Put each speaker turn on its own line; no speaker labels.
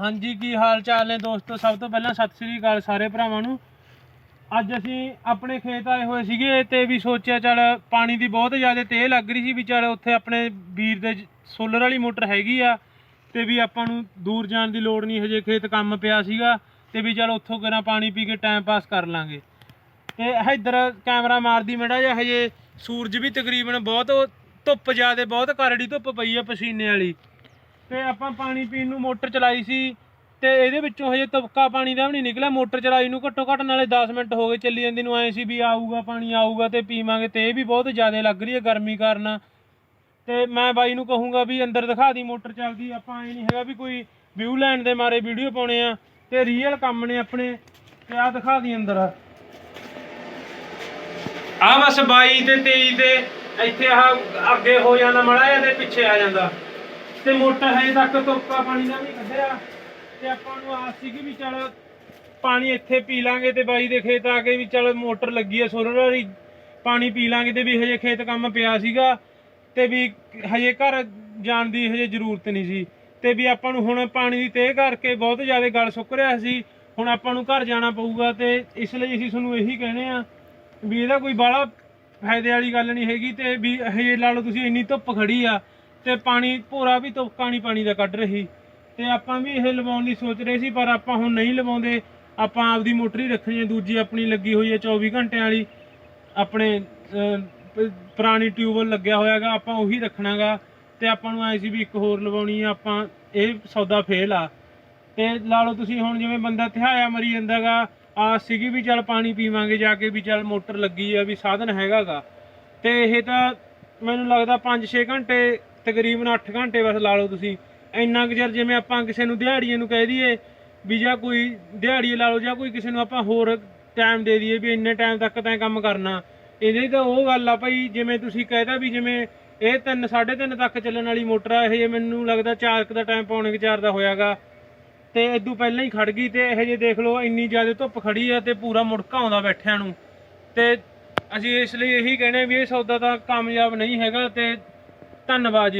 ਹਾਂਜੀ, ਕੀ ਹਾਲ ਚਾਲ ਨੇ ਦੋਸਤੋ? ਸਭ ਤੋਂ ਪਹਿਲਾਂ ਸਤਿ ਸ੍ਰੀ ਅਕਾਲ ਸਾਰੇ ਭਰਾਵਾਂ ਨੂੰ। ਅੱਜ ਅਸੀਂ ਆਪਣੇ ਖੇਤ ਆਏ ਹੋਏ ਸੀਗੇ ਤੇ ਵੀ ਸੋਚਿਆ, ਚੱਲ ਪਾਣੀ ਦੀ ਬਹੁਤ ਜ਼ਿਆਦਾ ਤੇਹ ਲੱਗ ਰਹੀ ਸੀ ਵੀ ਚੱਲ ਉੱਥੇ ਆਪਣੇ ਵੀਰ ਦੇ ਸੋਲਰ ਵਾਲੀ ਮੋਟਰ ਹੈਗੀ ਆ ਤੇ ਵੀ ਆਪਾਂ ਨੂੰ ਦੂਰ ਜਾਣ ਦੀ ਲੋੜ ਨਹੀਂ, ਹਜੇ ਖੇਤ ਕੰਮ ਪਿਆ ਸੀਗਾ ਤੇ ਵੀ ਚੱਲ ਉੱਥੋਂ ਕਰਾਂ ਪਾਣੀ ਪੀ ਕੇ ਟਾਈਮ ਪਾਸ ਕਰ ਲਾਂਗੇ। ਤੇ ਇੱਧਰ ਕੈਮਰਾ ਮਾਰਦੀ ਮੜਾ ਜਿਹਾ, ਹਜੇ ਸੂਰਜ ਵੀ ਤਕਰੀਬਨ ਬਹੁਤ ਧੁੱਪ ਜ਼ਿਆਦੇ, ਬਹੁਤ ਕਰੜੀ ਧੁੱਪ ਪਈ ਆ ਪਸੀਨੇ ਵਾਲੀ। ਤੇ ਆਪਾਂ ਪਾਣੀ ਪੀਣ ਨੂੰ ਮੋਟਰ ਚਲਾਈ ਸੀ ਤੇ ਇਹਦੇ ਵਿੱਚੋਂ ਹਜੇ ਤਬਕਾ ਪਾਣੀ ਦਾ ਵੀ ਨਹੀਂ ਨਿਕਲਿਆ। ਮੋਟਰ ਚਲਾਈ ਨੂੰ ਘੱਟੋ ਘੱਟ ਨਾਲੇ 10 ਮਿੰਟ ਹੋ ਗਏ ਚੱਲੀ ਜਾਂਦੀ ਨੂੰ। ਐ ਸੀ ਵੀ ਆਊਗਾ, ਪਾਣੀ ਆਊਗਾ ਤੇ ਪੀਵਾਂਗੇ ਤੇ ਇਹ ਵੀ ਬਹੁਤ ਜ਼ਿਆਦਾ ਲੱਗ ਰਹੀ ਹੈ ਗਰਮੀ ਕਾਰਨ। ਤੇ ਮੈਂ ਬਾਈ ਨੂੰ ਕਹੂੰਗਾ ਵੀ ਅੰਦਰ ਦਿਖਾ ਦੀ ਮੋਟਰ ਚੱਲਦੀ। ਆਪਾਂ ਐ ਨਹੀਂ ਹੈਗਾ ਵੀ ਕੋਈ ਵਿਊ ਲੈਣ ਦੇ ਮਾਰੇ ਵੀਡੀਓ ਪਾਉਣੇ ਆ ਤੇ ਰੀਅਲ ਕੰਮ ਨੇ ਆਪਣੇ। ਤੇ ਆ ਦਿਖਾ ਦੀ ਅੰਦਰ। ਆ ਬਸ 22 ਤੇ 23 ਤੇ ਇੱਥੇ ਆਹ ਅੱਗੇ ਹੋ ਜਾਂਦਾ ਮੜਾ ਜਾਂ ਤੇ ਪਿੱਛੇ ਆ ਜਾਂਦਾ। ਤੇ ਮੋਟਰ ਹਜੇ ਤੱਕ ਤੁਰਕਾ ਪਾਣੀ ਦਾ ਵੀ ਕੱਢਿਆ। ਤੇ ਆਪਾਂ ਨੂੰ ਆਸ ਸੀ ਕਿ ਵੀ ਚੱਲ ਪਾਣੀ ਇੱਥੇ ਪੀ ਲਾਂਗੇ ਤੇ ਬਾਈ ਦੇ ਖੇਤ ਆ ਕੇ ਵੀ ਚੱਲ ਮੋਟਰ ਲੱਗੀ ਆ ਸੋਲਰ ਵਾਲੀ, ਪਾਣੀ ਪੀ ਲਾਂਗੇ ਤੇ ਵੀ ਹਜੇ ਖੇਤ ਕੰਮ ਪਿਆ ਸੀਗਾ। ਤੇ ਵੀ ਹਜੇ ਘਰ ਜਾਣ ਦੀ ਹਜੇ ਜ਼ਰੂਰਤ ਨਹੀਂ ਸੀ। ਤੇ ਵੀ ਆਪਾਂ ਨੂੰ ਹੁਣ ਪਾਣੀ ਦੀ ਤੇਹ ਕਰਕੇ ਬਹੁਤ ਜ਼ਿਆਦਾ ਗਲ ਸੁੱਕ ਰਿਹਾ ਸੀ। ਹੁਣ ਆਪਾਂ ਨੂੰ ਘਰ ਜਾਣਾ ਪਊਗਾ ਤੇ ਇਸ ਲਈ ਅਸੀਂ ਤੁਹਾਨੂੰ ਇਹੀ ਕਹਿੰਦੇ ਆ ਵੀ ਇਹਦਾ ਕੋਈ ਬਾਹਲਾ ਫਾਇਦੇ ਵਾਲੀ ਗੱਲ ਨਹੀਂ ਹੈਗੀ ਤੇ ਵੀ ਹਜੇ ਲਾ ਲਓ ਤੁਸੀਂ ਇੰਨੀ ਧੁੱਪ ਖੜੀ ਆ ਤੇ ਪਾਣੀ, ਭੋਰਾ ਵੀ ਤੁਪਕਾ ਨਹੀਂ ਪਾਣੀ ਦਾ ਕੱਢ ਰਹੀ। ਤੇ ਆਪਾਂ ਵੀ ਇਹ ਲਵਾਉਣ ਦੀ ਸੋਚ ਰਹੇ ਸੀ, ਪਰ ਆਪਾਂ ਹੁਣ ਨਹੀਂ ਲਵਾਉਂਦੇ। ਆਪਾਂ ਆਪਦੀ ਮੋਟਰ ਹੀ ਰੱਖਣੀ ਹੈ, ਦੂਜੀ ਆਪਣੀ ਲੱਗੀ ਹੋਈ ਹੈ 24 ਘੰਟਿਆਂ ਵਾਲੀ। ਆਪਣੇ ਪੁਰਾਣੀ ਟਿਊਬਲ ਲੱਗਿਆ ਹੋਇਆਗਾ, ਆਪਾਂ ਉਹੀ ਰੱਖਣਾਗਾ। ਤੇ ਆਪਾਂ ਨੂੰ ਐ ਸੀ ਵੀ ਇੱਕ ਹੋਰ ਲਵਾਉਣੀ ਆ, ਆਪਾਂ ਇਹ ਸੌਦਾ ਫੇਲ ਆ। ਤੇ ਲਾ ਲਓ ਤੁਸੀਂ ਹੁਣ ਜਿਵੇਂ ਬੰਦਾ ਥਿਆਇਆ ਮਰੀ ਜਾਂਦਾਗਾ, ਆਸ ਸੀਗੀ ਵੀ ਚੱਲ ਪਾਣੀ ਪੀਵਾਂਗੇ ਜਾ ਕੇ, ਵੀ ਚੱਲ ਮੋਟਰ ਲੱਗੀ ਆ, ਵੀ ਸਾਧਨ ਹੈਗਾਗਾ। ਤੇ ਇਹ ਤਾਂ ਮੈਨੂੰ ਲੱਗਦਾ 5-6 ਘੰਟੇ ਤਕਰੀਬਨ 8 ਘੰਟੇ ਬਸ ਲਾ ਲਓ ਤੁਸੀਂ। ਇੰਨਾ ਕੁ ਚਿਰ ਜਿਵੇਂ ਆਪਾਂ ਕਿਸੇ ਨੂੰ ਦਿਹਾੜੀਏ ਨੂੰ ਕਹਿ ਦਈਏ ਵੀ ਜਾਂ ਕੋਈ ਦਿਹਾੜੀਏ ਲਾ ਲਓ ਜਾਂ ਕੋਈ ਕਿਸੇ ਨੂੰ ਆਪਾਂ ਹੋਰ ਟਾਈਮ ਦੇ ਦਈਏ ਵੀ ਇੰਨੇ ਟਾਈਮ ਤੱਕ ਤਾਂ ਕੰਮ ਕਰਨਾ। ਇਹਦੇ ਤਾਂ ਉਹ ਗੱਲ ਆ ਭਾਈ, ਜਿਵੇਂ ਤੁਸੀਂ ਕਹਿਦਾ ਵੀ ਜਿਵੇਂ ਇਹ 3 3.5 ਤੱਕ ਚੱਲਣ ਵਾਲੀ ਮੋਟਰ ਆ, ਇਹ ਮੈਨੂੰ ਲੱਗਦਾ 4 ਦਾ ਟਾਈਮ ਪੌਣੇ 4 ਦਾ ਹੋਇਆਗਾ। ਤੇ ਇਦੋਂ ਪਹਿਲਾਂ ਹੀ ਖੜ ਗਈ ਤੇ ਇਹ ਜੇ ਦੇਖ ਲਓ ਇੰਨੀ ਜ਼ਿਆਦਾ ਧੁੱਪ ਖੜੀ ਆ ਤੇ ਪੂਰਾ ਮੁੜਕਾ ਆਉਂਦਾ ਬੈਠਿਆਂ ਨੂੰ। ਤੇ ਅਸੀਂ ਇਸ ਲਈ ਇਹੀ ਕਹਿੰਦੇ ਵੀ ਇਹ ਸੌਦਾ ਤਾਂ ਕਾਮਯਾਬ ਨਹੀਂ ਹੈਗਾ ਤੇ ਧੰਨਵਾਦ ਜੀ।